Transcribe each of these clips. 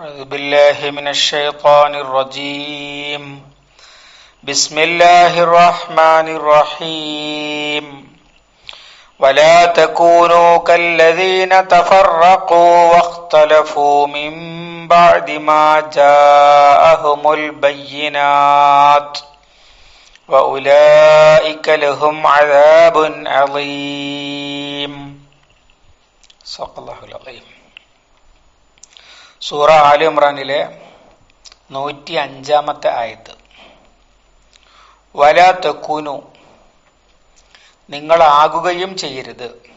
أعوذ بالله من الشيطان الرجيم. بسم الله الرحمن الرحيم. ولا تكونوا كالذين تفرقوا واختلفوا من بعد ما جاءهم البينات. وأولئك لهم عذاب عظيم صدق الله العظيم. സൂറ ആലി ഇമ്രാനിലെ നൂറ്റി അഞ്ചാമത്തെ ആയത്ത്. വല തെക്കൂനു നിങ്ങളാകുകയും ചെയ്യരുത്.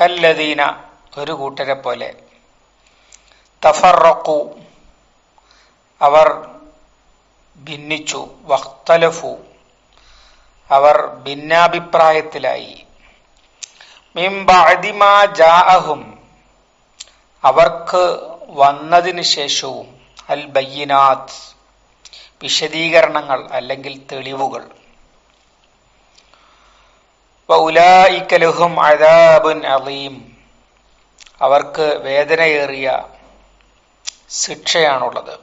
കല്ലദീന ഒരു കൂട്ടരെ പോലെ. തഫറക്കു അവർ ഭിന്നിച്ചു. വഖ്തലഫു അവർ ഭിന്നാഭിപ്രായത്തിലായി. മിംബഅദിമാ ജാഅഹും അവർക്ക് വന്നതിന് ശേഷവും അൽ ബയ്യനാത്ത് വിശദീകരണങ്ങൾ അല്ലെങ്കിൽ തെളിവുകൾ. അദാബുൻ അലീം അവർക്ക് വേദനയേറിയ ശിക്ഷയാണുള്ളത്.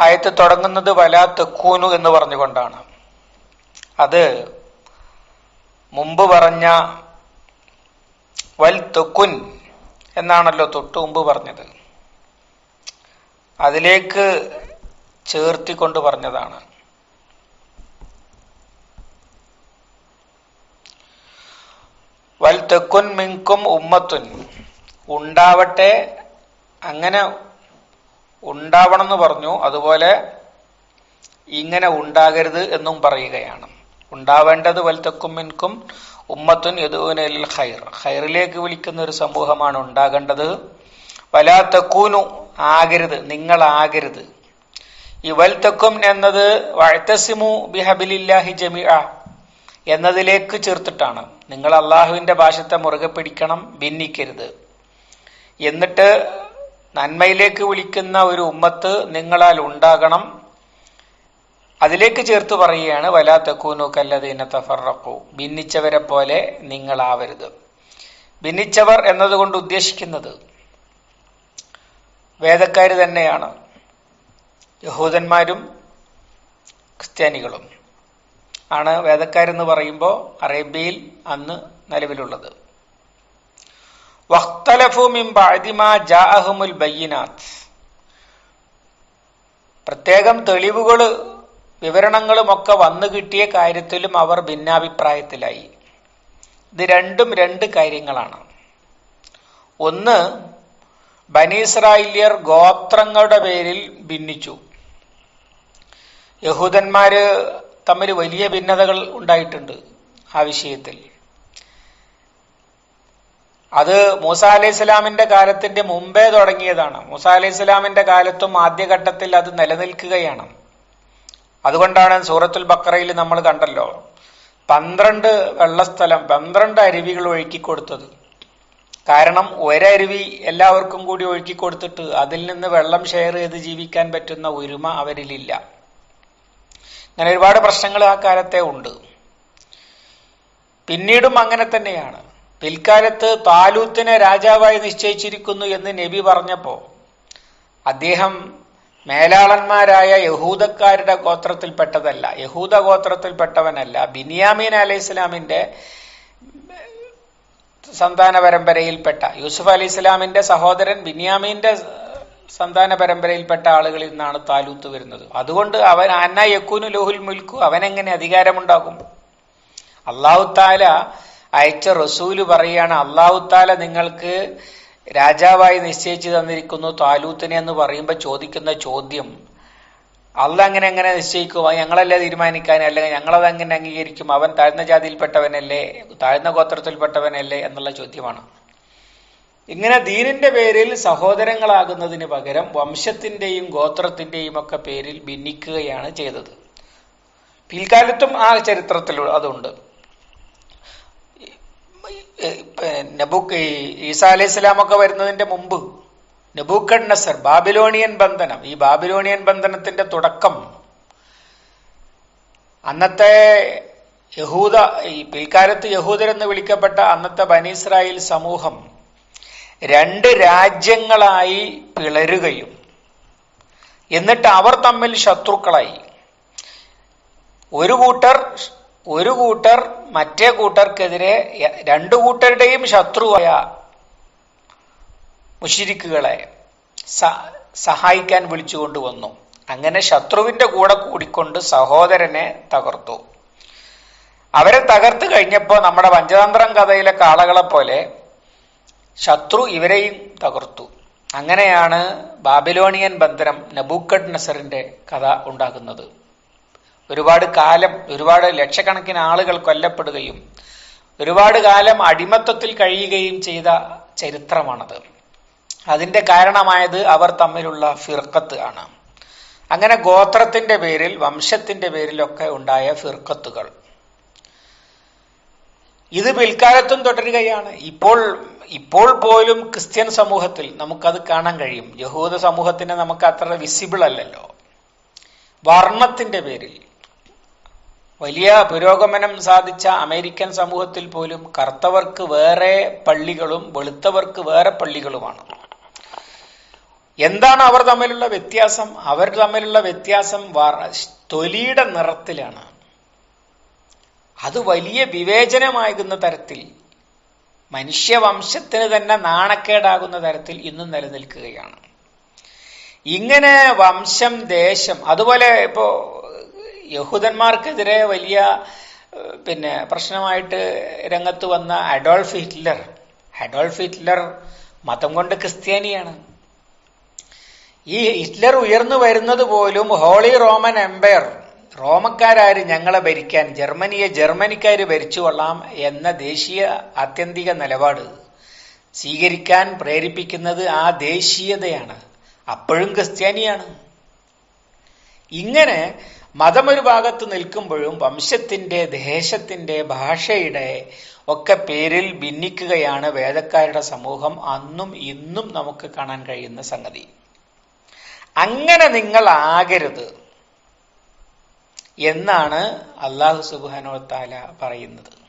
ആയത്ത് തുടങ്ങുന്നത് വലാ തെക്കൂനു എന്ന് പറഞ്ഞുകൊണ്ടാണ്. അത് മുമ്പ് പറഞ്ഞ വൽ തൊക്കുൻ എന്നാണല്ലോ തൊട്ടു മുമ്പ് പറഞ്ഞത്. അതിലേക്ക് ചേർത്തിക്കൊണ്ട് പറഞ്ഞതാണ്. വൽ തെക്കുൻ മിങ്കും ഉമ്മത്തുൻ. ഉണ്ടാവട്ടെ അങ്ങനെ ഉണ്ടാവണം എന്ന് പറഞ്ഞു. അതുപോലെ ഇങ്ങനെ ഉണ്ടാകരുത് എന്നും പറയുകയാണ്. ഉണ്ടാവേണ്ടത് വൽത്തക്കും തെക്കും മിൻകും ഉമ്മത്തുൻ യദൂനൽ ഖൈർ. ഖൈറിലേക്ക് വിളിക്കുന്ന ഒരു സമൂഹമാണ് ഉണ്ടാകേണ്ടത്. വലാത്തക്കൂനു ആകരുത് നിങ്ങളാകരുത്. ഈ വൽത്തക്കും തക്കും എന്നത് വഴത്തസിമു ബിഹബിലില്ലാഹി ജമിഅ എന്നതിലേക്ക് ചേർത്തിട്ടാണ്. നിങ്ങൾ അള്ളാഹുവിന്റെ ഭാഷത്തെ മുറുകെ പിടിക്കണം ഭിന്നിക്കരുത്. എന്നിട്ട് നന്മയിലേക്ക് വിളിക്കുന്ന ഒരു ഉമ്മത്ത് നിങ്ങളാൽ ഉണ്ടാകണം. അതിലേക്ക് ചേർത്ത് പറയുകയാണ് വലാ തക്കൂനു കല്ലതീന തഫറക്കു ഭിന്നിച്ചവരെ പോലെ നിങ്ങളാവരുത്. ഭിന്നിച്ചവർ എന്നതുകൊണ്ട് ഉദ്ദേശിക്കുന്നത് വേദക്കാർ തന്നെയാണ്. യഹൂദന്മാരും ക്രിസ്ത്യാനികളും ആണ് വേദക്കാരെന്ന് പറയുമ്പോൾ അറേബ്യയിൽ അന്ന് നിലവിലുള്ളത്. പ്രത്യേകം തെളിവുകൾ വിവരണങ്ങളുമൊക്കെ വന്നു കിട്ടിയ കാര്യത്തിലും അവർ ഭിന്നാഭിപ്രായത്തിലായി. ഇത് രണ്ടും രണ്ട് കാര്യങ്ങളാണ്. ഒന്ന് ബനീസ്രായില്യർ ഗോത്രങ്ങളുടെ പേരിൽ ഭിന്നിച്ചു. യഹൂദന്മാര് തമ്മിൽ വലിയ ഭിന്നതകൾ ഉണ്ടായിട്ടുണ്ട് ആ വിഷയത്തിൽ. അത് മൂസ അലൈഹി സ്വലാമിന്റെ കാലത്തിന്റെ മുമ്പേ തുടങ്ങിയതാണ്. മൂസ അലൈഹി സ്വലാമിന്റെ കാലത്തും ആദ്യഘട്ടത്തിൽ അത് നിലനിൽക്കുകയാണ്. അതുകൊണ്ടാണ് സൂറത്തുൽ ബക്കറയിൽ നമ്മൾ കണ്ടല്ലോ പന്ത്രണ്ട് വെള്ളസ്ഥലം പന്ത്രണ്ട് അരുവികൾ ഒഴുക്കി കൊടുത്തത് കാരണം ഒരരുവി എല്ലാവർക്കും കൂടി ഒഴുക്കി കൊടുത്തിട്ട് അതിൽ നിന്ന് വെള്ളം ഷെയർ ചെയ്ത് ജീവിക്കാൻ പറ്റുന്ന ഒരുമ അവരിലില്ല. അങ്ങനെ ഒരുപാട് പ്രശ്നങ്ങൾ ആ കാലത്തെ ഉണ്ട്. പിന്നീടും അങ്ങനെ തന്നെയാണ്. പിൽക്കാലത്ത് താലൂത്തിനെ രാജാവായി നിശ്ചയിച്ചിരിക്കുന്നു എന്ന് നബി പറഞ്ഞപ്പോ അദ്ദേഹം മേലാളന്മാരായ യഹൂദക്കാരുടെ ഗോത്രത്തിൽപ്പെട്ടതല്ല. യഹൂദ ഗോത്രത്തിൽപ്പെട്ടവനല്ല. ബിനിയാമീൻ അലൈഹി ഇസ്ലാമിന്റെ സന്താന പരമ്പരയിൽപ്പെട്ട യൂസുഫ് അലി ഇസ്ലാമിന്റെ സഹോദരൻ ബിനിയാമീന്റെ സന്താന പരമ്പരയിൽപ്പെട്ട ആളുകളിൽ നിന്നാണ് താലൂത്ത് വരുന്നത്. അതുകൊണ്ട് അവൻ അന്ന യക്കൂനു ലോഹുൽ മുൽക്കു അവനെങ്ങനെ അധികാരമുണ്ടാകും? അള്ളാഹുത്താല അയച്ച റസൂൽ പറയാണ് അള്ളാഹുത്താല നിങ്ങൾക്ക് രാജാവായി നിശ്ചയിച്ചു തന്നിരിക്കുന്നു താലൂത്തിനെ എന്ന് പറയുമ്പോൾ ചോദിക്കുന്ന ചോദ്യം അല്ല അങ്ങനെ എങ്ങനെ നിശ്ചയിക്കും? ഞങ്ങളല്ലേ തീരുമാനിക്കാൻ? അല്ലെങ്കിൽ ഞങ്ങളത് എങ്ങനെ അംഗീകരിക്കും? അവൻ താഴ്ന്ന ജാതിയിൽപ്പെട്ടവനല്ലേ? താഴ്ന്ന ഗോത്രത്തിൽപ്പെട്ടവനല്ലേ? എന്നുള്ള ചോദ്യമാണ്. ഇങ്ങനെ ദീനിന്റെ പേരിൽ സഹോദരങ്ങളാകുന്നതിന് പകരം വംശത്തിന്റെയും ഗോത്രത്തിന്റെയും ഒക്കെ പേരിൽ ഭിന്നിക്കുകയാണ് ചെയ്തത്. പിൽക്കാലത്തും ആ ചരിത്രത്തിൽ അതുണ്ട്. നബുക്ക് ഈസാ അലൈഹി സ്വലാമൊക്കെ വരുന്നതിന്റെ മുമ്പ് നബൂക്കഡ് നസർ ബാബിലോണിയൻ ബന്ധനം. ഈ ബാബിലോണിയൻ ബന്ധനത്തിന്റെ തുടക്കം. അന്നത്തെ യഹൂദ ഈ പിൽക്കാലത്ത് യഹൂദരെന്ന് വിളിക്കപ്പെട്ട അന്നത്തെ ബനീസ്രായേൽ സമൂഹം രണ്ട് രാജ്യങ്ങളായി പിളരുകയും എന്നിട്ട് അവർ തമ്മിൽ ശത്രുക്കളായി. ഒരു കൂട്ടർ ഒരു കൂട്ടർ മറ്റേ കൂട്ടർക്കെതിരെ രണ്ടു കൂട്ടരുടെയും ശത്രുവായ മുഷിരിക്കുകളെ സഹായിക്കാൻ വിളിച്ചുകൊണ്ട് വന്നു അങ്ങനെ ശത്രുവിന്റെ കൂടെ കൂടിക്കൊണ്ട് സഹോദരനെ തകർത്തു. അവരെ തകർത്ത് കഴിഞ്ഞപ്പോൾ നമ്മുടെ പഞ്ചതന്ത്രം കഥയിലെ കാളകളെ പോലെ ശത്രു ഇവരെയും തകർത്തു. അങ്ങനെയാണ് ബാബിലോണിയൻ ബന്ധനം നബൂക്കഡ് നസറിന്റെ കഥ ഉണ്ടാകുന്നത്. ഒരുപാട് കാലം ഒരുപാട് ലക്ഷക്കണക്കിന് ആളുകൾ കൊല്ലപ്പെടുകയും ഒരുപാട് കാലം അടിമത്തത്തിൽ കഴിയുകയും ചെയ്ത ചരിത്രമാണത്. അതിന്റെ കാരണമായത് അവർ തമ്മിലുള്ള ഫിർക്കത്ത് ആണ്. അങ്ങനെ ഗോത്രത്തിന്റെ പേരിൽ വംശത്തിന്റെ പേരിലൊക്കെ ഉണ്ടായ ഫിർക്കത്തുകൾ ഇത് പിൽക്കാലത്തും തുടരുകയാണ്. ഇപ്പോൾ ഇപ്പോൾ പോലും ക്രിസ്ത്യൻ സമൂഹത്തിൽ നമുക്കത് കാണാൻ കഴിയും. യഹൂദ സമൂഹത്തിന് നമുക്ക് അത്ര വിസിബിൾ അല്ലല്ലോ. വർണത്തിന്റെ പേരിൽ. വലിയ പുരോഗമനം സാധിച്ച അമേരിക്കൻ സമൂഹത്തിൽ പോലും കറുത്തവർക്ക് വേറെ പള്ളികളും വെളുത്തവർക്ക് വേറെ പള്ളികളുമാണ്. എന്താണ് അവർ തമ്മിലുള്ള വ്യത്യാസം? അവർ തമ്മിലുള്ള വ്യത്യാസം തൊലിയുടെ നിറത്തിലാണ്. അത് വലിയ വിവേചനമാകുന്ന തരത്തിൽ മനുഷ്യവംശത്തിന് തന്നെ നാണക്കേടാകുന്ന തരത്തിൽ ഇന്നും നിലനിൽക്കുകയാണ്. ഇങ്ങനെ വംശം ദേശം അതുപോലെ ഇപ്പോ യഹൂദന്മാർക്കെതിരെ വലിയ പിന്നെ പ്രശ്നമായിട്ട് രംഗത്ത് വന്ന അഡോൾഫ് ഹിറ്റ്ലർ. അഡോൾഫ് ഹിറ്റ്ലർ മതം കൊണ്ട് ക്രിസ്ത്യാനിയാണ്. ഈ ഹിറ്റ്ലർ ഉയർന്നു വരുന്നത് പോലും ഹോളി റോമൻ എംപയർ റോമക്കാരാര് ഞങ്ങളെ ഭരിക്കാൻ ജർമ്മനിയെ ജർമ്മനിക്കാർ ഭരിച്ചു കൊള്ളാം എന്ന ദേശീയ ആത്യന്തിക നിലപാട് സ്വീകരിക്കാൻ പ്രേരിപ്പിക്കുന്നത് ആ ദേശീയതയാണ്. അപ്പോഴും ക്രിസ്ത്യാനിയാണ്. ഇങ്ങനെ മതം ഒരു ഭാഗത്ത് നിൽക്കുമ്പോഴും വംശത്തിന്റെ ദേശത്തിന്റെ ഭാഷയുടെ ഒക്കെ പേരിൽ ഭിന്നിക്കുകയാണ് വേദക്കാരുടെ സമൂഹം അന്നും ഇന്നും നമുക്ക് കാണാൻ കഴിയുന്ന സംഗതി. അങ്ങനെ നിങ്ങൾ ആകരുത് എന്നാണ് അള്ളാഹു സുബാനോ താല പറയുന്നത്.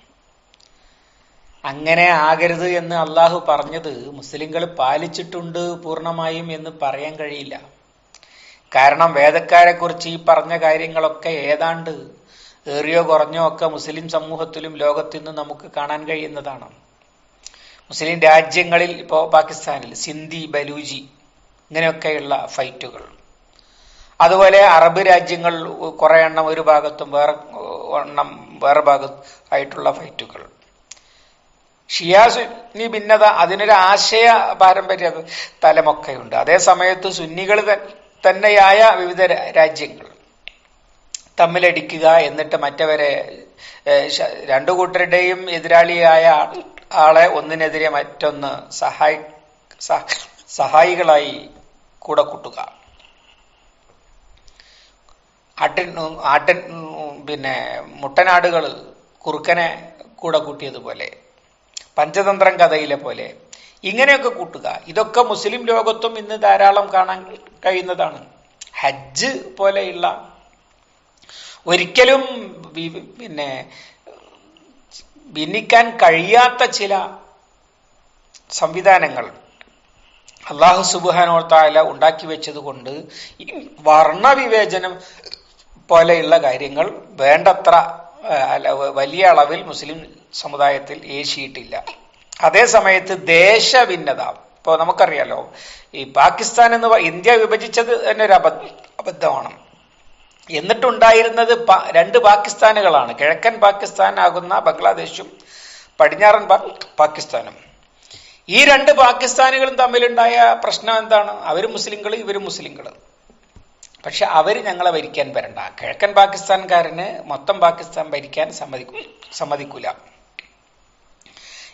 അങ്ങനെ ആകരുത് എന്ന് അള്ളാഹു പറഞ്ഞത് മുസ്ലിങ്ങൾ പാലിച്ചിട്ടുണ്ട് പൂർണമായും എന്ന് പറയാൻ കഴിയില്ല. കാരണം വേദക്കാരെ കുറിച്ച് ഈ പറഞ്ഞ കാര്യങ്ങളൊക്കെ ഏതാണ്ട് ഏറിയോ കുറഞ്ഞോ ഒക്കെ മുസ്ലിം സമൂഹത്തിലും ലോകത്തിനും നമുക്ക് കാണാൻ കഴിയുന്നതാണ്. മുസ്ലിം രാജ്യങ്ങളിൽ ഇപ്പോൾ പാകിസ്ഥാനിൽ സിന്ധി ബലൂജി ഇങ്ങനെയൊക്കെയുള്ള ഫൈറ്റുകൾ. അതുപോലെ അറബ് രാജ്യങ്ങൾ കുറെ എണ്ണം ഒരു ഭാഗത്തും വേറെ എണ്ണം വേറെ ഭാഗത്ത് ആയിട്ടുള്ള ഫൈറ്റുകൾ ഷിയാസുന്നി ഭിന്നത അതിനൊരു ആശയ പാരമ്പര്യ തലമൊക്കെയുണ്ട്. അതേ സമയത്ത് സുന്നികൾ തന്നെയായ വിവിധ രാജ്യങ്ങൾ തമ്മിലടിക്കുക എന്നിട്ട് മറ്റവരെ രണ്ടു കൂട്ടരുടെയും എതിരാളിയായ ആളെ ഒന്നിനെതിരെ മറ്റൊന്ന് സഹായി സഹായികളായി കൂടെ കൂട്ടുക. ആട്ടിൻ ആട്ടിൻ പിന്നെ മുട്ടനാടുകൾ കുറുക്കനെ കൂടെ കൂട്ടിയതുപോലെ പഞ്ചതന്ത്രം കഥയിലെ പോലെ ഇങ്ങനെയൊക്കെ കൂട്ടുക. ഇതൊക്കെ മുസ്ലിം ലോകത്തും ഇന്ന് ധാരാളം കാണാൻ കഴിയുന്നതാണ്. ഹജ്ജ് പോലെയുള്ള ഒരിക്കലും പിന്നെ ഭിന്നിക്കാൻ കഴിയാത്ത ചില സംവിധാനങ്ങൾ അള്ളാഹു സുബുഹാനോ താല ഉണ്ടാക്കി വെച്ചത് കൊണ്ട് ഈ വർണവിവേചനം പോലെയുള്ള കാര്യങ്ങൾ വേണ്ടത്ര വലിയ അളവിൽ മുസ്ലിം സമുദായത്തിൽ ഏശിയിട്ടില്ല. അതേ സമയത്ത് ദേശഭിന്നത. ഇപ്പൊ നമുക്കറിയാലോ ഈ പാകിസ്ഥാൻ എന്ന് ഇന്ത്യ വിഭജിച്ചത് തന്നെ ഒരു അബദ്ധ അബദ്ധമാണ്. എന്നിട്ടുണ്ടായിരുന്നത് രണ്ട് പാകിസ്ഥാനുകളാണ്. കിഴക്കൻ പാകിസ്ഥാൻ ആകുന്ന ബംഗ്ലാദേശും പടിഞ്ഞാറൻ പാകിസ്ഥാനും. ഈ രണ്ട് പാകിസ്ഥാനുകളും തമ്മിലുണ്ടായ പ്രശ്നം എന്താണ്? അവർ മുസ്ലിങ്ങൾ ഇവർ മുസ്ലിങ്ങൾ പക്ഷെ അവർ ഞങ്ങളെ ഭരിക്കാൻ വരണ്ട. കിഴക്കൻ പാകിസ്ഥാൻകാരന് മൊത്തം പാകിസ്ഥാൻ ഭരിക്കാൻ സമ്മതിക്കും സമ്മതിക്കൂല.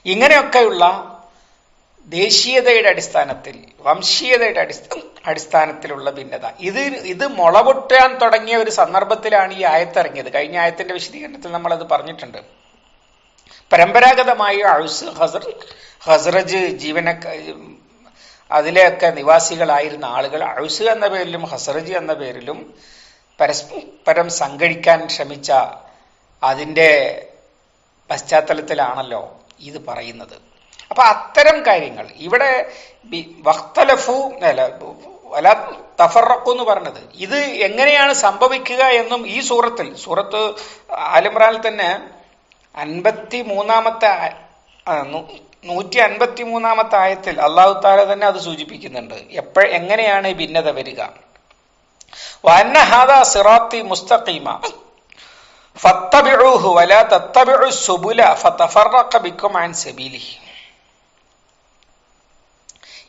ഇങ്ങനെയൊക്കെയുള്ള ദേശീയതയുടെ അടിസ്ഥാനത്തിൽ വംശീയതയുടെ അടിസ്ഥാന അടിസ്ഥാനത്തിലുള്ള ഭിന്നത. ഇത് ഇത് മുളപൊട്ടാൻ തുടങ്ങിയ ഒരു സന്ദർഭത്തിലാണ് ഈ ആയത്തിറങ്ങിയത്. കഴിഞ്ഞ ആയത്തിന്റെ വിശദീകരണത്തിൽ നമ്മൾ അത് പറഞ്ഞിട്ടുണ്ട്. പരമ്പരാഗതമായി അഴുസ് ഹസർ ഹസ്രജ് ജീവന അതിലെയൊക്കെ നിവാസികളായിരുന്ന ആളുകൾ അഴുസ് എന്ന പേരിലും ഹസ്രജ് എന്ന പേരിലും പരസ്പരം സംഘടിക്കാൻ ശ്രമിച്ച അതിന്റെ പശ്ചാത്തലത്തിലാണല്ലോ ഇത് പറയുന്നത്. അപ്പൊ അത്തരം കാര്യങ്ങൾ ഇവിടെ വഖ്തലഫു അല്ല അല്ല തഫറക്കു എന്ന് പറഞ്ഞത്. ഇത് എങ്ങനെയാണ് സംഭവിക്കുക എന്നും ഈ സൂറത്തിൽ സൂറത്ത് ആലിമ്രാനിൽ തന്നെ അൻപത്തി മൂന്നാമത്തെ നൂറ്റി അൻപത്തി മൂന്നാമത്തെ ആയത്തിൽ അള്ളാഹു താല തന്നെ അത് സൂചിപ്പിക്കുന്നുണ്ട്. എപ്പോഴ എങ്ങനെയാണ് ഈ ഭിന്നത വരിക? വന്ന സിറാത്തി മുസ്തഖീമ. വലാ ഫതഫറഖ ബിക്കും അൻ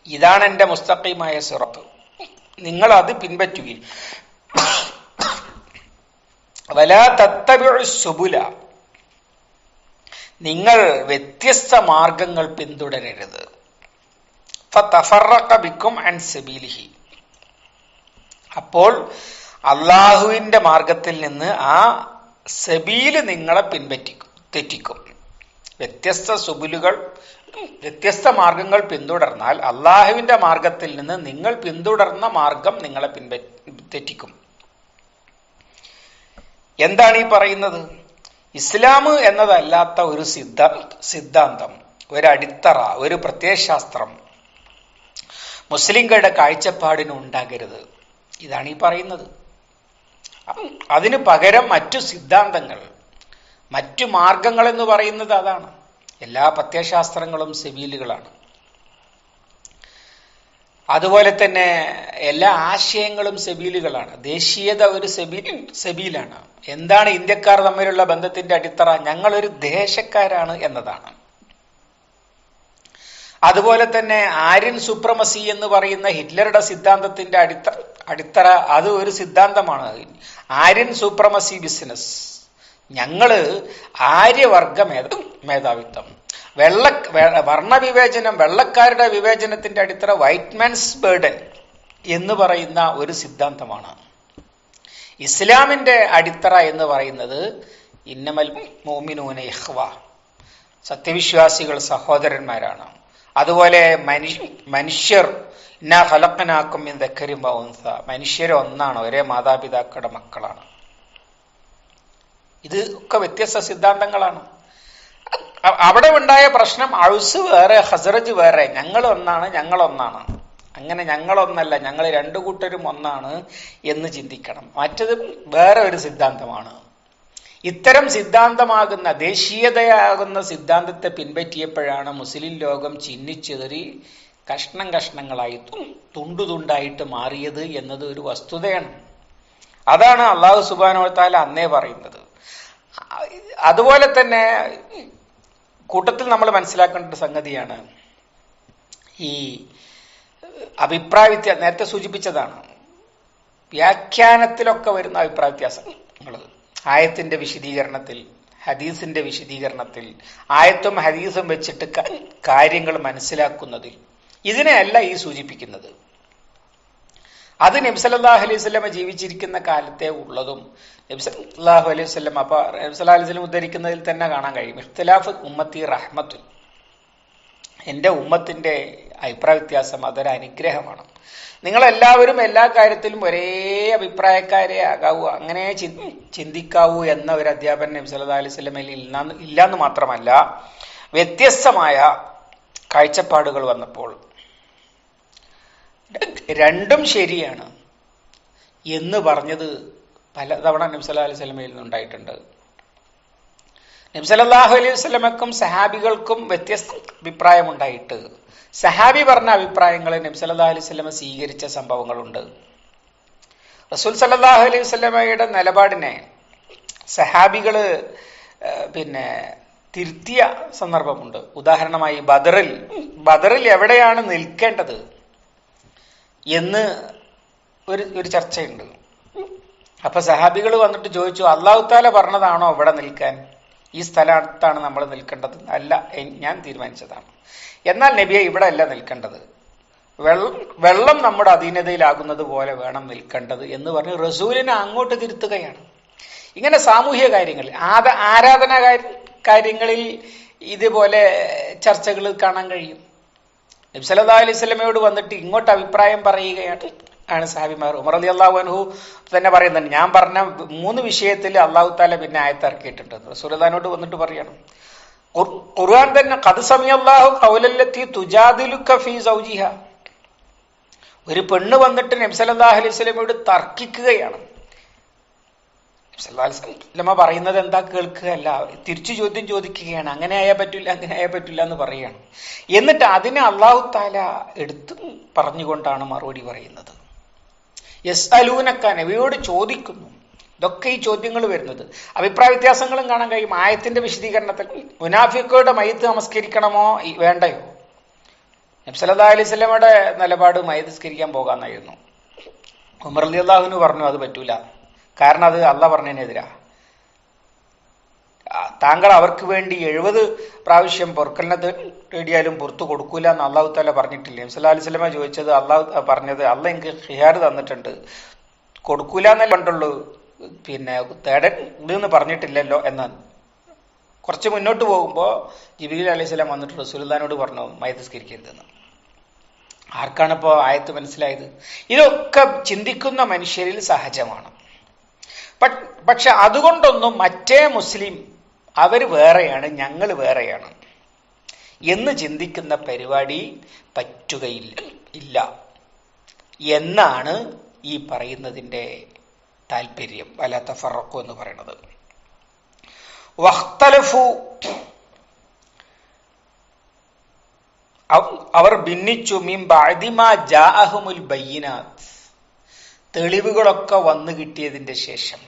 ഇതാണ് എന്റെ മുസ്തഖീമായ സിറാത്ത്. നിങ്ങൾ അത് പിൻപറ്റുകയും വലാ നിങ്ങൾ വ്യത്യസ്ത മാർഗങ്ങൾ പിന്തുടരരുത്. ഫതഫറഖ ബിക്കും അൻ അപ്പോൾ അള്ളാഹുവിന്റെ മാർഗത്തിൽ നിന്ന് ആ സബീൽ നിങ്ങളെ പിൻപറ്റിക്കും തെറ്റിക്കും. വ്യത്യസ്ത സുബിലുകൾ വ്യത്യസ്ത മാർഗങ്ങൾ പിന്തുടർന്നാൽ അള്ളാഹുവിന്റെ മാർഗത്തിൽ നിന്ന് നിങ്ങൾ പിന്തുടർന്ന മാർഗം നിങ്ങളെ പിൻപ തെറ്റിക്കും. എന്താണ് ഈ പറയുന്നത്? ഇസ്ലാം എന്നതല്ലാത്ത ഒരു സിദ്ധ സിദ്ധാന്തം ഒരു അടിത്തറ ഒരു പ്രത്യയശാസ്ത്രം മുസ്ലിങ്ങളുടെ കാഴ്ചപ്പാടിന് ഉണ്ടാകരുത്. ഇതാണ് ഈ പറയുന്നത്. അതിന് പകരം മറ്റു സിദ്ധാന്തങ്ങൾ മറ്റു മാർഗങ്ങൾ എന്ന് പറയുന്നത് അതാണ്. എല്ലാ പ്രത്യയശാസ്ത്രങ്ങളും സെബീലുകളാണ് അതുപോലെ തന്നെ എല്ലാ ആശയങ്ങളും സെബീലുകളാണ് ദേശീയത ഒരു സെബീൽ സെബീലാണ് എന്താണ് ഇന്ത്യക്കാർ തമ്മിലുള്ള ബന്ധത്തിന്റെ അടിത്തറ? ഞങ്ങളൊരു ദേശക്കാരാണ് എന്നതാണ്. അതുപോലെ തന്നെ ആര്യൻ സുപ്രമസി എന്ന് പറയുന്ന ഹിറ്റ്ലറുടെ സിദ്ധാന്തത്തിന്റെ അടിത്തറ അടിത്തറ അത് ഒരു സിദ്ധാന്തമാണ്. Aryan supremacy business. ഞങ്ങൾ ആര്യവർഗ മേധ മേധാവിത്വം. വെള്ള വർണവിവേചനം വെള്ളക്കാരുടെ വിവേചനത്തിന്റെ അടിത്തറ വൈറ്റ് മാൻസ് ബേർഡൻ എന്ന് പറയുന്ന ഒരു സിദ്ധാന്തമാണ്. ഇസ്ലാമിന്റെ അടിത്തറ എന്ന് പറയുന്നത് ഇന്നമൽ മോമിനൂന ഇഹ്വ സത്യവിശ്വാസികൾ സഹോദരന്മാരാണ്. അതുപോലെ മനുഷ്യ മനുഷ്യർ ഇന്നാ ഫലക്കനാക്കും ദക്കരിം ബൗൻസ മനുഷ്യർ ഒന്നാണ് ഒരേ മാതാപിതാക്കളുടെ മക്കളാണ്. ഇത് ഒക്കെ വ്യത്യസ്ത സിദ്ധാന്തങ്ങളാണ്. അവിടെ ഉണ്ടായ പ്രശ്നം ഔസ് വേറെ ഹസറജ് വേറെ ഞങ്ങൾ ഒന്നാണ് ഞങ്ങൾ ഒന്നാണ് അങ്ങനെ ഞങ്ങളൊന്നല്ല ഞങ്ങൾ രണ്ടു കൂട്ടരും ഒന്നാണ് എന്ന് ചിന്തിക്കണം. മറ്റത് വേറെ ഒരു സിദ്ധാന്തമാണ്. ഇത്തരം സിദ്ധാന്തമാകുന്ന ദേശീയതയാകുന്ന സിദ്ധാന്തത്തെ പിൻപറ്റിയപ്പോഴാണ് മുസ്ലിം ലോകം ചിന്നിച്ചെതറി കഷ്ണം കഷ്ണങ്ങളായി തുണ്ടുതുണ്ടായിട്ട് തുണ്ടായിട്ട് മാറിയത് എന്നത് ഒരു വസ്തുതയാണ്. അതാണ് അള്ളാഹു സുബാനോത്താല അന്നേ പറയുന്നത്. അതുപോലെ തന്നെ കൂട്ടത്തിൽ നമ്മൾ മനസ്സിലാക്കേണ്ട സംഗതിയാണ് ഈ അഭിപ്രായ വ്യത്യാസം നേരത്തെ സൂചിപ്പിച്ചതാണ് വ്യാഖ്യാനത്തിലൊക്കെ വരുന്ന അഭിപ്രായ വ്യത്യാസങ്ങൾ ആയത്തിന്റെ വിശദീകരണത്തിൽ ഹദീസിന്റെ വിശദീകരണത്തിൽ ആയത്തും ഹദീസും വെച്ചിട്ട് കാര്യങ്ങൾ മനസ്സിലാക്കുന്നതിൽ. ഇതിനെയല്ല ഈ സൂചിപ്പിക്കുന്നത്. അത് നബ്സലാഹു അലൈഹി സ്വലമ ജീവിച്ചിരിക്കുന്ന കാലത്തെ ഉള്ളതും നബ്സലാഹു അലൈഹി സ്വലം അപ്പൊ നബ്സലാ അലൈഹി സ്വലം ഉദ്ധരിക്കുന്നതിൽ തന്നെ കാണാൻ കഴിയും. ഇഖ്തലാഫ് ഉമ്മത്തി റഹ്മത്തുൻ. എന്റെ ഉമ്മത്തിന്റെ അഭിപ്രായ വ്യത്യാസം അതൊരു അനുഗ്രഹമാണ്. നിങ്ങളെല്ലാവരും എല്ലാ കാര്യത്തിലും ഒരേ അഭിപ്രായക്കാരെ ആകാവൂ അങ്ങനെ ചിന്തിക്കാവൂ എന്ന ഒരു അധ്യാപകൻ നബി സല്ലല്ലാഹു അലൈഹി സ്വലമയിൽ ഇല്ലാന്ന് മാത്രമല്ല വ്യത്യസ്തമായ കാഴ്ചപ്പാടുകൾ വന്നപ്പോൾ രണ്ടും ശരിയാണ് എന്ന് പറഞ്ഞത് പലതവണ നബി സല്ലല്ലാഹു അലൈഹി സ്വലമയിൽ നിന്നുണ്ടായിട്ടുണ്ട്. നബി സല്ലല്ലാഹു അലൈഹി വസല്ലമക്കും സഹാബികൾക്കും വ്യത്യസ്ത അഭിപ്രായമുണ്ടായിട്ട് സഹാബി പറഞ്ഞ അഭിപ്രായങ്ങളെ നബി സല്ലല്ലാഹു അലൈഹി വസല്ലമ സ്വീകരിച്ച സംഭവങ്ങളുണ്ട്. റസൂൽ സല്ലല്ലാഹു അലൈഹി വസല്ലമയുടെ നിലപാടിനെ സഹാബികൾ പിന്നെ തിരുത്തിയ സന്ദർഭമുണ്ട്. ഉദാഹരണമായി ബദറിൽ ബദറിൽ എവിടെയാണ് നിൽക്കേണ്ടത് എന്ന് ഒരു ഒരു ചർച്ചയുണ്ട്. അപ്പൊ സഹാബികൾ വന്നിട്ട് ചോദിച്ചു അള്ളാഹു താല പറഞ്ഞതാണോ ഇവിടെ നിൽക്കാൻ? ഈ സ്ഥലത്താണ് നമ്മൾ നിൽക്കേണ്ടത്. അല്ല ഞാൻ തീരുമാനിച്ചതാണ്. എന്നാൽ നബിയെ ഇവിടെ അല്ല നിൽക്കേണ്ടത്. വെള്ളം നമ്മുടെ അധീനതയിലാകുന്നത് പോലെ വേണം നിൽക്കേണ്ടത് എന്ന് പറഞ്ഞ് റസൂലിനെ അങ്ങോട്ട് തിരുത്തുകയാണ്. ഇങ്ങനെ സാമൂഹ്യ കാര്യങ്ങളിൽ ആദ ആരാധന കാര്യങ്ങളിൽ ഇതുപോലെ ചർച്ചകൾ കാണാൻ കഴിയും. നബി സല്ലല്ലാഹു അലൈഹി സ്വലമയോട് വന്നിട്ട് ഇങ്ങോട്ട് അഭിപ്രായം പറയുകയാണ്. ആണ് സാഹിബിമാർ ഉമർ അലി അള്ളാഹു അൻഹു തന്നെ പറയുന്നുണ്ട് ഞാൻ പറഞ്ഞ മൂന്ന് വിഷയത്തിൽ അള്ളാഹു താല പിന്നെ ആയത്തിറക്കിയിട്ടുണ്ട് സുരദാനോട് വന്നിട്ട് പറയണം ഖുർ- ഖുർആൻ തന്നെ കത് സമയല്ലാഹു കൗലല്ലത്തി തുജാദിലുക്ക ഫീ സൗജിഹ. ഒരു പെണ്ണ് വന്നിട്ട് നബ്സല്ലാഹു അലൈഹി സ്വലമയോട് തർക്കിക്കുകയാണ്. സ്വലമ പറയുന്നത് എന്താ കേൾക്കുക കേൾക്കുകയല്ല തിരിച്ചു ചോദ്യം ചോദിക്കുകയാണ് അങ്ങനെ ആയാൽ പറ്റില്ല അങ്ങനെ ആയാൽ പറ്റില്ല എന്ന് പറയുകയാണ് എന്നിട്ട് അതിനെ അള്ളാഹു താല എടുത്തും പറഞ്ഞുകൊണ്ടാണ് മറുപടി പറയുന്നത്. യസ് അലൂനക്ക നബിയോട് ചോദിക്കുന്നു. ഇതൊക്കെ ഈ ചോദ്യങ്ങൾ വരുന്നത്. അഭിപ്രായ വ്യത്യാസങ്ങളും കാണാൻ കഴിയും. ആയത്തിന്റെ വിശദീകരണത്തിൽ മുനാഫിക്കോയുടെ മയ്യത്ത് നമസ്കരിക്കണമോ? വേണ്ടയോ? നബ്സല്ലാ അലൈഹി സ്വലമയുടെ നിലപാട് മയ്യത്ത് നിസ്കരിക്കാൻ പോകാമെന്നായിരുന്നു ഉമർ അലി അള്ളാഹുവിന് പറഞ്ഞു അത് പറ്റൂല. കാരണം അത് അല്ല പറഞ്ഞതിനെതിരാ. താങ്കൾ അവർക്ക് വേണ്ടി എഴുപത് പ്രാവശ്യം പൊറുക്കലിനെ തേടിയാലും പുറത്തു കൊടുക്കൂല എന്ന് അള്ളാഹു താല പറഞ്ഞിട്ടില്ലേ? അലി സ്വലമ ചോദിച്ചത് അള്ളാഹു പറഞ്ഞത് അള്ള എനിക്ക് ഹിയാർ തന്നിട്ടുണ്ട്. കൊടുക്കൂല എന്നല്ല കണ്ടുള്ളൂ പിന്നെ തേടണ്ട് എന്ന് പറഞ്ഞിട്ടില്ലല്ലോ എന്നാണ് കുറച്ച് മുന്നോട്ട് പോകുമ്പോൾ ജിബിലി അലൈഹി സ്വലാം വന്നിട്ട് റസൂലുല്ലാനോട് പറഞ്ഞു മയത്തിസ്കരിക്കരുതെന്ന് ആർക്കാണിപ്പോൾ ആയത്ത് മനസ്സിലായത്? ഇതൊക്കെ ചിന്തിക്കുന്ന മനുഷ്യരിൽ സഹജമാണ്. പക്ഷെ അതുകൊണ്ടൊന്നും മറ്റേ മുസ്ലിം അവർ വേറെയാണ് ഞങ്ങൾ വേറെയാണ്. എന്ന് ചിന്തിക്കുന്ന പരിപാടി പറ്റുകയില്ല ഇല്ല. എന്നാണ് ഈ പറയുന്നതിന്റെ താല്പര്യം വല്ലാത്ത ഫറക്കു എന്ന് പറയുന്നത്. വഖ്തലഫു അവർ ഭിന്നിച്ചു മിൻ ബഅദിമാ ജാഅഹുമുൽ ബയ്യിനാത്ത്. തെളിവുകളൊക്കെ വന്നു കിട്ടിയതിന്റെ ശേഷം.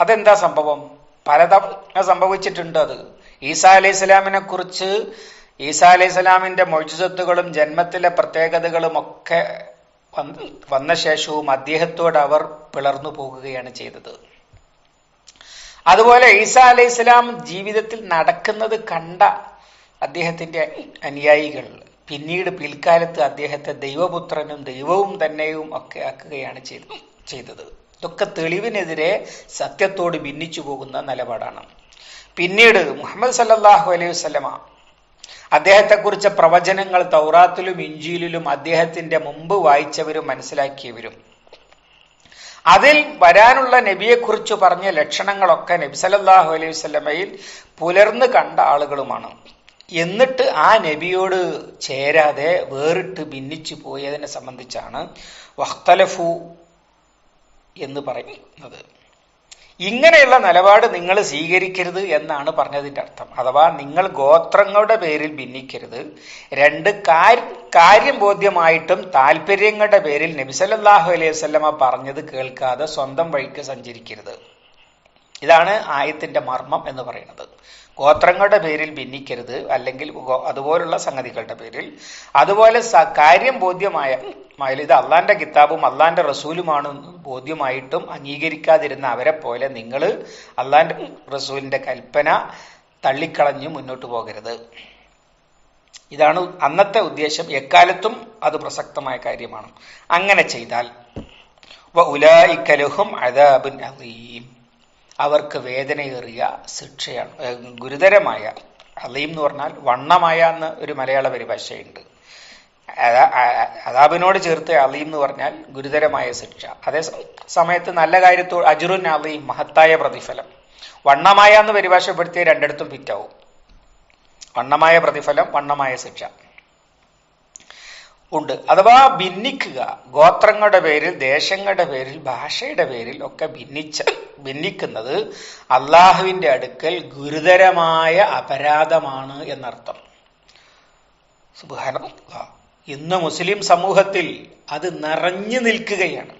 അതെന്താ സംഭവം? പലതവണ സംഭവിച്ചിട്ടുണ്ട് അത്. ഈസാ അലൈഹി സ്വലാമിനെ കുറിച്ച് ഈസാ അലൈഹി സ്വലാമിന്റെ മൊഴിസത്തുകളും ജന്മത്തിലെ പ്രത്യേകതകളും ഒക്കെ വന്ന ശേഷവും അദ്ദേഹത്തോട് അവർ പിളർന്നു പോകുകയാണ് ചെയ്തത്. അതുപോലെ ഈസാ അലൈഹി സ്വലാം ജീവിതത്തിൽ നടക്കുന്നത് കണ്ട അദ്ദേഹത്തിന്റെ അനുയായികൾ പിന്നീട് പിൽക്കാലത്ത് അദ്ദേഹത്തെ ദൈവപുത്രനും ദൈവവും തന്നെയും ഒക്കെ ആക്കുകയാണ് ചെയ്ത- ചെയ്തത്. ഇതൊക്കെ തെളിവിനെതിരെ സത്യത്തോട് ഭിന്നിച്ചു പോകുന്ന നിലപാടാണ്. പിന്നീട് മുഹമ്മദ് സല്ലാഹു അലൈഹി വസല്ലമ അദ്ദേഹത്തെക്കുറിച്ച പ്രവചനങ്ങൾ തൗറാത്തിലും ഇഞ്ചിയിലും അദ്ദേഹത്തിന്റെ മുമ്പ് വായിച്ചവരും മനസ്സിലാക്കിയവരും. അതിൽ വരാനുള്ള നബിയെക്കുറിച്ച് പറഞ്ഞ ലക്ഷണങ്ങളൊക്കെ നബി സല്ലല്ലാഹു അലൈഹി വസ്ലമയിൽ പുലർന്നു കണ്ട ആളുകളുമാണ്. എന്നിട്ട് ആ നബിയോട് ചേരാതെ വേറിട്ട് ഭിന്നിച്ചു പോയതിനെ സംബന്ധിച്ചാണ് വഖ്തലഫു എന്ന് പറയുന്നത്. ഇങ്ങനെയുള്ള നിലപാട് നിങ്ങൾ സ്വീകരിക്കരുത് എന്നാണ് പറഞ്ഞതിന്റെ അർത്ഥം. അഥവാ നിങ്ങൾ ഗോത്രങ്ങളുടെ പേരിൽ ഭിന്നിക്കരുത്. രണ്ട് കാര്യം ബോധ്യമായിട്ടും താല്പര്യങ്ങളുടെ പേരിൽ നബിസല്ലാഹു അലൈഹി വസല്ലമ പറഞ്ഞത് കേൾക്കാതെ സ്വന്തം വഴിക്ക് സഞ്ചരിക്കരുത്. ഇതാണ് ആയത്തിന്റെ മർമ്മം എന്ന് പറയുന്നത്. ഗോത്രങ്ങളുടെ പേരിൽ ഭിന്നിക്കരുത് അല്ലെങ്കിൽ അതുപോലുള്ള സംഗതികളുടെ പേരിൽ. അതുപോലെ കാര്യം ബോധ്യമായ ഇത് അള്ളാന്റെ കിതാബും അള്ളാന്റെ റസൂലുമാണ് ബോധ്യമായിട്ടും അംഗീകരിക്കാതിരുന്ന അവരെ പോലെ നിങ്ങൾ അള്ളാന്റെ റസൂലിന്റെ കൽപ്പന തള്ളിക്കളഞ്ഞ് മുന്നോട്ട് പോകരുത്. ഇതാണ് അന്നത്തെ ഉദ്ദേശം. എക്കാലത്തും അത് പ്രസക്തമായ കാര്യമാണ്. അങ്ങനെ ചെയ്താൽ. വ ഉലായിക ലഹും അദാബുൻ അലീം അവർക്ക് വേദനയേറിയ ശിക്ഷയാണ് ഗുരുതരമായ അലീം എന്ന് പറഞ്ഞാൽ വണ്ണമായ എന്ന് ഒരു മലയാള പരിഭാഷയുണ്ട്. അതാബിനോട് ചേർത്ത് അലീം എന്ന് പറഞ്ഞാൽ ഗുരുതരമായ ശിക്ഷ. അതേ സമയത്ത് നല്ല കാര്യത്തോ അജുറുൻ അലീം മഹത്തായ പ്രതിഫലം. വണ്ണമായ എന്ന് പരിഭാഷപ്പെടുത്തിയ രണ്ടിടത്തും ഫിറ്റാവും വണ്ണമായ പ്രതിഫലം വണ്ണമായ ശിക്ഷ. ഉണ്ട്. അഥവാ ഭിന്നിക്കുക. ഗോത്രങ്ങളുടെ പേരിൽ ദേശങ്ങളുടെ പേരിൽ ഭാഷയുടെ പേരിൽ ഒക്കെ ഭിന്നിച്ച ഭിന്നിക്കുന്നത് അള്ളാഹുവിന്റെ അടുക്കൽ ഗുരുതരമായ അപരാധമാണ് എന്നർത്ഥം. സുബ്ഹാനല്ലാഹ്. ഇന്ന് മുസ്ലിം സമൂഹത്തിൽ അത് നിറഞ്ഞു നിൽക്കുകയാണ്.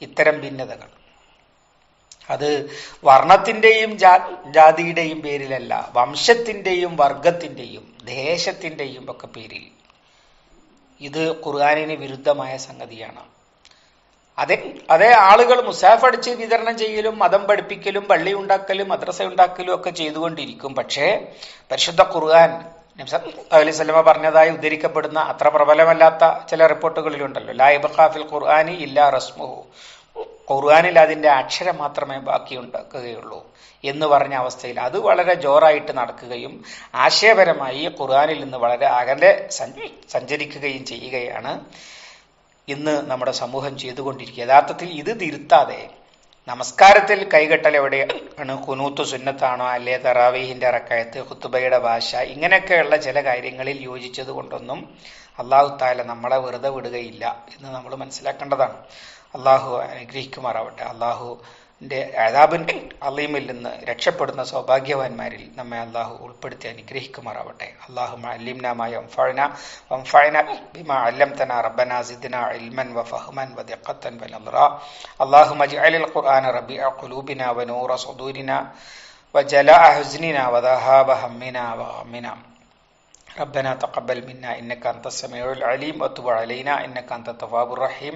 ഇത്തരം ഭിന്നതകൾ. അത് വർണത്തിന്റെയും ജാതിയുടെയും പേരിലല്ല വംശത്തിന്റെയും വർഗത്തിന്റെയും ദേശത്തിന്റെയും ഒക്കെ പേരിൽ ഇത് ഖുർആാനിന് വിരുദ്ധമായ സംഗതിയാണ്. അതെ അതേ ആളുകൾ മുസാഫ് അടിച്ച് വിതരണം ചെയ്യലും മതം പഠിപ്പിക്കലും പള്ളി ഉണ്ടാക്കലും മദ്രസ ഉണ്ടാക്കലും ഒക്കെ ചെയ്തുകൊണ്ടിരിക്കും. പക്ഷേ പരിശുദ്ധ ഖുർആൻ അലി വസല്ലമ പറഞ്ഞതായി ഉദ്ധരിക്കപ്പെടുന്ന അത്ര പ്രബലമല്ലാത്ത ചില റിപ്പോർട്ടുകളിലുണ്ടല്ലോ. ലായബ് ഖാഫിൽ ഖുർആനി ഇല്ലാ റസ്മുഹു. ഖുർആാനിൽ അതിന്റെ അക്ഷരം മാത്രമേ ബാക്കിയുണ്ടാക്കുകയുള്ളൂ. എന്ന് പറഞ്ഞ അവസ്ഥയിൽ അത് വളരെ ജോറായിട്ട് നടക്കുകയും ആശയപരമായി ഖുർആാനിൽ നിന്ന് വളരെ അകലെ സഞ്ച- സഞ്ചരിക്കുകയും ചെയ്യുകയാണ് ഇന്ന് നമ്മുടെ സമൂഹം ചെയ്തുകൊണ്ടിരിക്കുക. യഥാർത്ഥത്തിൽ ഇത് തിരുത്താതെ നമസ്കാരത്തിൽ കൈകെട്ടൽ എവിടെ ആണ് കുനൂത്ത് സുന്നത്താണോ? അല്ലെ? തറാവീഹിന്റെ അറക്കയത്ത് ഖുത്തുബയുടെ ഭാഷ ഇങ്ങനെയൊക്കെയുള്ള ചില കാര്യങ്ങളിൽ യോജിച്ചത് കൊണ്ടൊന്നും അള്ളാഹു താല നമ്മളെ വെറുതെ വിടുകയില്ല എന്ന് നമ്മൾ മനസ്സിലാക്കേണ്ടതാണ്. അള്ളാഹു അനുഗ്രഹിക്കുമാറാവട്ടെ. അള്ളാഹുവിന്റെ അതാബിന്റെ അലീമിൽ നിന്ന് രക്ഷപ്പെടുന്ന സൗഭാഗ്യവാന്മാരിൽ നമ്മെ അള്ളാഹു ഉൾപ്പെടുത്തി അനുഗ്രഹിക്കുമാറാവട്ടെ അള്ളാഹു അല്ലിംനാമായ വംഫഅന വംഫഅന ബിമാ അല്ലംതന റബ്ബന സിദ്ന ഇൽമൻ വഫഹ്മൻ വദിഖത്തൻ വനദ്റ اللهم اجعل القرآن ربيع قلوبنا ونور صدورنا وجلاء حزننا وذهاب همنا وغمنا ربنا تقبل منا إنك أنت السميع العليم وتب علينا إنك أنت التواب الرحيم